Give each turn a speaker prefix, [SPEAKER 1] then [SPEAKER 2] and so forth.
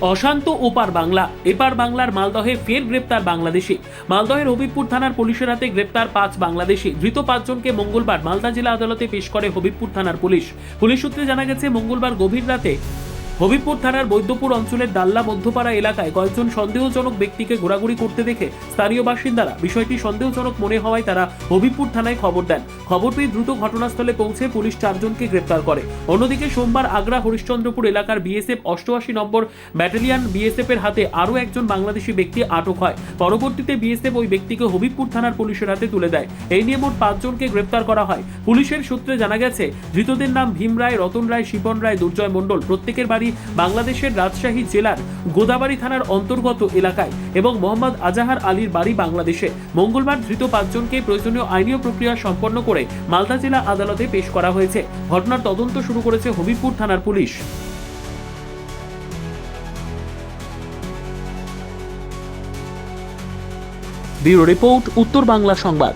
[SPEAKER 1] অশান্ত ওপার বাংলা। এপার বাংলার মালদহে ফের গ্রেপ্তার বাংলাদেশি। মালদহের হবিবপুর থানার পুলিশের হাতে গ্রেপ্তার পাঁচ বাংলাদেশি। ধৃত পাঁচজনকে মঙ্গলবার মালদা জেলা আদালতে পেশ করে হবিবপুর থানার পুলিশ। পুলিশ সূত্রে জানা গেছে, মঙ্গলবার গভীর রাতে হবিবপুর থানার বৈদ্যপুর অঞ্চলের দাল্লা মধ্যপাড়া এলাকায় কয়েকজন সন্দেহজনক ব্যক্তিকে ঘোরাঘুরি করতে দেখে স্থানীয় বাসিন্দারা বিষয়টি সন্দেহজনক মনে হওয়ায় তারা হবিবপুর থানায় খবর দেন। খবর পেয়ে দ্রুত ঘটনাস্থলে পৌঁছে পুলিশ চারজনকে গ্রেপ্তার করে। অন্যদিকে সোমবার আগ্রা হরিশ্চন্দ্রপুর এলাকার বিএসএফ অষ্টআশি নম্বর ব্যাটালিয়ন বিএসএফ এর হাতে আরও একজন বাংলাদেশি ব্যক্তি আটক হয়। পরবর্তীতে বিএসএফ ওই ব্যক্তিকে হবিবপুর থানার পুলিশের হাতে তুলে দেয়। এই নিয়ে মোট পাঁচজনকে গ্রেপ্তার করা হয়। পুলিশের সূত্রে জানা গেছে, ধৃতদের নাম ভীম রায়, রতন রায় শিপন রায়, দুর্জয় মণ্ডল প্রত্যেকের বাড়ি বাংলাদেশের রাজশাহী জেলার গোদাবাড়ি থানার অন্তর্গত এলাকায় এবং মোহাম্মদ আজাহার আলীর বাড়ি বাংলাদেশে। মঙ্গলবার ধৃত পাঁচজনকে প্রয়োজনীয় আইনীয় প্রক্রিয়া সম্পন্ন করে মালদা জেলা আদালতে পেশ করা হয়েছে। ঘটনার তদন্ত শুরু করেছে হবিবপুর থানার পুলিশ। ব্যুরো রিপোর্ট, উত্তর বাংলা সংবাদ।